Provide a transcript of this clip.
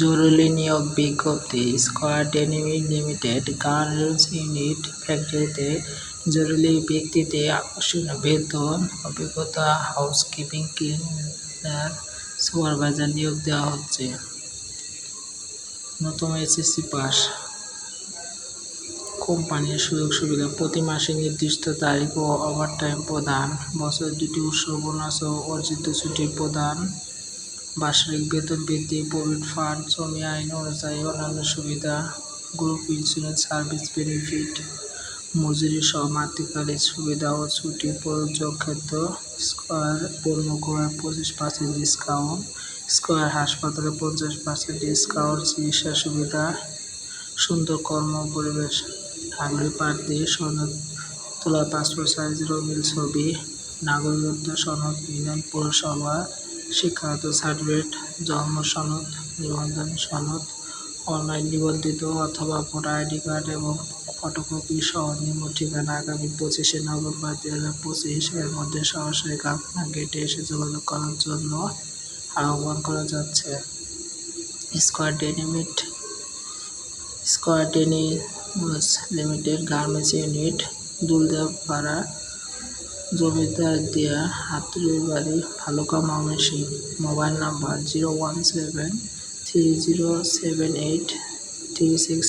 জরুরি নিয়োগ বিজ্ঞপ্তি square denims limited garments unit ফ্যাক্টরিতে জরুরি ভিত্তিতে আকর্ষণীয় বেতন অভিজ্ঞতা হাউসকিপিং ক্লিনার সুপারভাইজার নিয়োগ দেওয়া হচ্ছে। নতুন এসএসসি পাস। কোম্পানির সুযোগ সুবিধা। প্রতি মাসে নির্দিষ্ট তারিখ ও ওভারটাইম প্রদান। বছর দুটি উৎসব বোনাস ও অর্জিত ছুটি প্রদান। বার্ষিক বেতন বৃদ্ধি প্রভিডেন্ট ফান্ড জমি আইন অনুযায়ী অন্যান্য সুবিধা, গ্রুপ ইন্স্যুরেন্স সার্ভিস বেনিফিট, মজুরি সহ মাতৃকালীন সুবিধা ও ছুটি প্রযোজ্য ক্ষেত্র স্কয়ার পণ্য ক্রয়ে পঁচিশ পার্সেন্ট ডিসকাউন্ট স্কয়ার হাসপাতালে পঞ্চাশ পার্সেন্ট ডিসকাউন্ট চিকিৎসা সুবিধা, সুন্দর কর্ম পরিবেশ আগ্রহী প্রার্থী সনদ তোলা পাসপোর্ট সাইজের রঙিন ছবি, নাগরিকত্ব সনদ, ইউনিয়ন পৌরসভা শিক্ষাগত সার্টিফিকেট, জন্ম সনদ, নিবন্ধন সনদ, অনলাইন নিবন্ধিত অথবা ভোটার আইডি কার্ড এবং ফটোকপি সহ নিম্ন ঠিকানা আগামী পঁচিশে নভেম্বর দু হাজার পঁচিশ এর মধ্যে সরাসরি কারখানা গেটে এসে যোগাযোগ করার জন্য আহ্বান করা যাচ্ছে। Square denims square denims limited garments unit, Duldepara জমিদার দিয়া হাতুড়ি বাড়ি Bhaluka Mymensingh mobile number zero one seven three zero seven eight three six